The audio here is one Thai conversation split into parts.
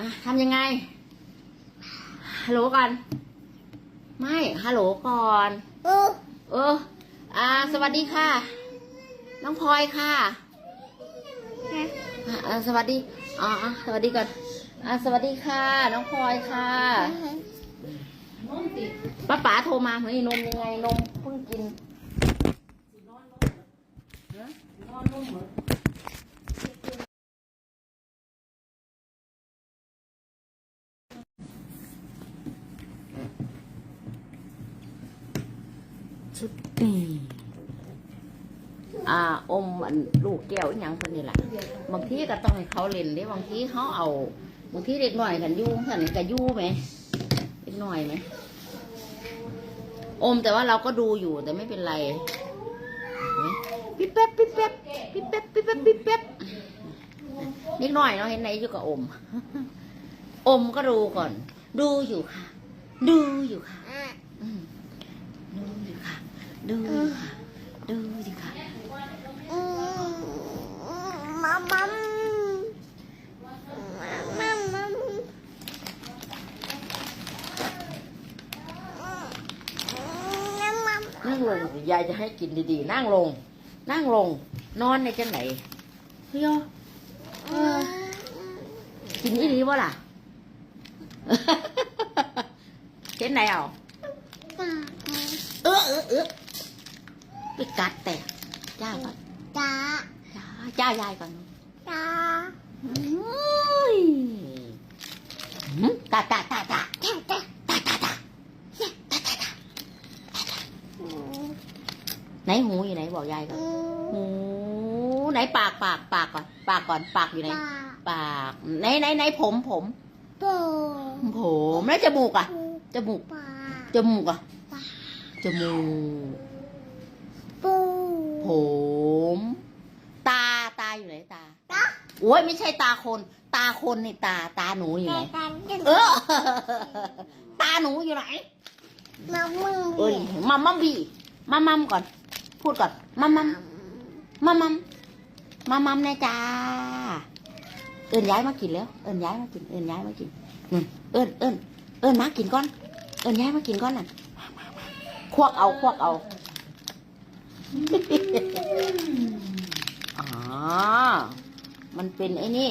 อะทำยังไง ฮัลโหลก่อน ไม่ ฮัลโหลก่อน เออ เออ อ่า สวัสดีค่ะ น้องพลอยค่ะอ่าอ่าสวัสดี อ๋ออะสวัสดีก่อน อ่า สวัสดีค่ะ น้องพลอยค่ะป้าป๋าโทรมาเฮ้ยนมยังไงนมเพิ่งกินฮะนอนนมเหรอ ชุดนี้อ่าอมอันลูกแก้วอหยังคนนี้แหละบางทีก็ต้องให้เขาเล่นเด้บางทีเขาเอาบางทีเด็กหน่อยกันยู่สันก็ยู่ไหมเด็กหน่อยไหมอมแต่ว่าเราก็ดูอยู่แต่ไม่เป็นไรปิ๊บแป๊บปิ๊บแป๊บปิ๊บแป๊บปิ๊บแป๊บปิ๊บแป๊บนิดหน่อยเนาะเห็นไหนอยู่กับอม อมก็ดูก่อน ดูอยู่ค่ะ ดูอยู่ค่ะ ดูสิค่ะดูสิค่ะอืมมัมมัมมัมมัมมัมมัมนั่งลงยายจะให้กินดีๆ นั่งลง นั่งลง นอนในจังไหนเฮ้ยเออกินอีหลีบ่ล่ะเห็นไหนเอาเออเออเออ ไปกัดแต่จ้าก่อนจ้าจ้าจ้ายายก่อนจ้าอุ้ยหืมตาตาตาตาจ้าจ้าตาตาตาไหนหูอยู่ไหนบอกยายก่อนหูไหนปากปากปากก่อนปากก่อนปากอยู่ไหนปากไหนไหนไหนผมผมโปผมแล้วจมูกอะจมูกปาจมูกอะจมูกปูผม ตาตาอยู่ไหนตา ตาโอ้ยไม่ใช่ตาคน ตาคนนี่ตาตาหนูอยู่ไหนแต่เออ ตาหนูอยู่ไหนน้ำมือเอ้ยมัมมัมบีมัมมัมก่อน พูดก่อนมัมมัมมัมมัมมัมมัมแน่จ้าเอิญย้ายมากินแล้ว เอิญย้ายมากิน เอิญย้ายมากินอืมเอิญเอิญเอิญมากินก่อน เอิญย้ายมากินก่อนน่ะมามามาควักเอาควักเอา อ๋อ มันเป็นไอ้นี่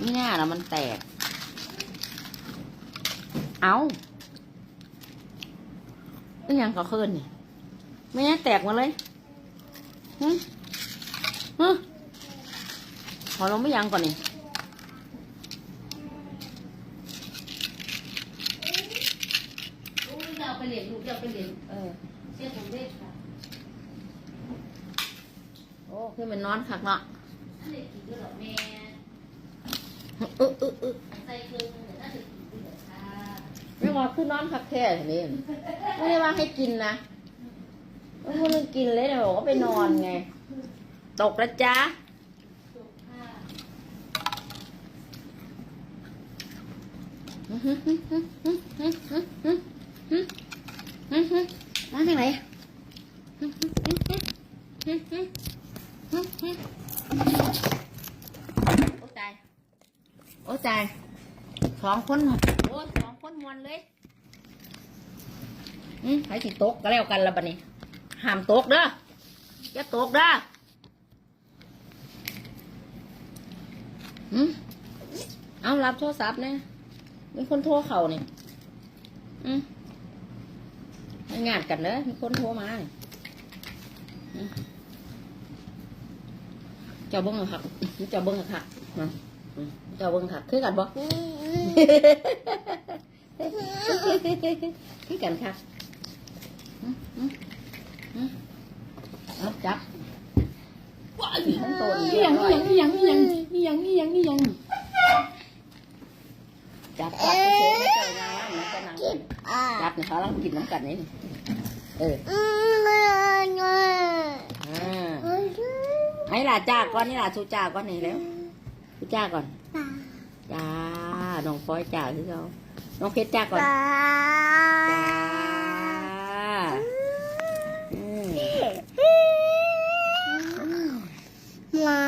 นี่น่าละมันแตก เอาเอ้ยังก็คืนนี่ไม่งั้นแตกมาเลยฮึฮึขอลงไม่ยังก่อนนี่ ลูกจะเอาไปเรียนลูก จะเอาไปเรียนเออเชื่อผมเด็กค่ะโอ้คือมันนอนคักเนาะถ้าเด็กกินด้วยหรอแม่เออเออเออใส่เครื่องเดี๋ยวถ้าเด็กกินด้วยหรอค่ะไม่ว่าคือนอนคักแท้นี่ไม่ได้ว่าให้กินนะไม่พูดเรื่องกินเลยนะบอกว่าไปนอนไง ตกแล้วจ้าจบค่ะ มาจากไหนโอ้ตาย โอ้ตายสองคนโอ้สองคนมวนเลยอืมใครสิตกก็แล้วกันละบัดนี้ห้ามตกเด้ออย่าตกเด้ออืมเอารับโทรศัพท์เนี่ยมีคนโทรเข่านี่ยอืม งานกันเด้อมีคนโทรมาเจ้าเบิ้งหรอครับเจ้าเบิ้งหรอครับอืมอืมเจ้าเบิ้งค่ะคือกันบ่คือกันค่ะอืมอืมอืมเอาจับยังตัวนี่อีเรีหยยับงร้อีอยหยังอีหยังอียังอียังอียัง จับจับไปเฉยไม่เจองานนะจะนั่งอ่าจับเนี่ยเขาลังกินน้ำกันนี่เอออืมเงินเงินอ่าเงินให้หลาจ้าก่อนนี่หลาชูจ้าก่อนนี่แล้วชูจ้าก่อนตาจ้าน้องฟอยจ้าคือเขาน้องเพชรจ้าก่อนตาจ้าอืมมา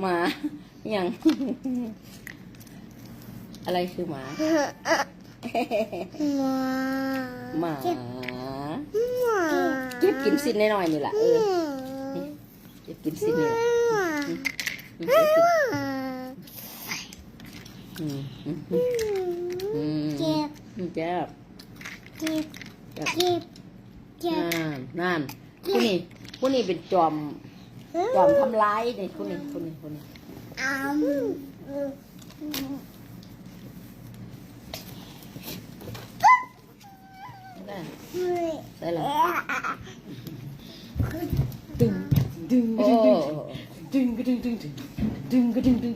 หมาอหย่าง อะไรคือหมา หมาหมาเจ็บหมาเก็บกินสิ้นน้อยๆนี่แหละเออหมาเก็บกินสิ้นนี่แหละหมาอืมอืมอืมอืมเจ็บอืมเจ็บเจ็บเจ็บเจ็บเจ็บนั่นนั่นผู้นี้ผู้นี้เป็นจอมจอมทำร้ายนี่ผู้นี้ผู้นี้ผู้นี้อ้ามได้เฮ้ยได้แล้ว ดึงดึงโอ้ดึงกระดึงดึงดึงดึงกระดึงดึง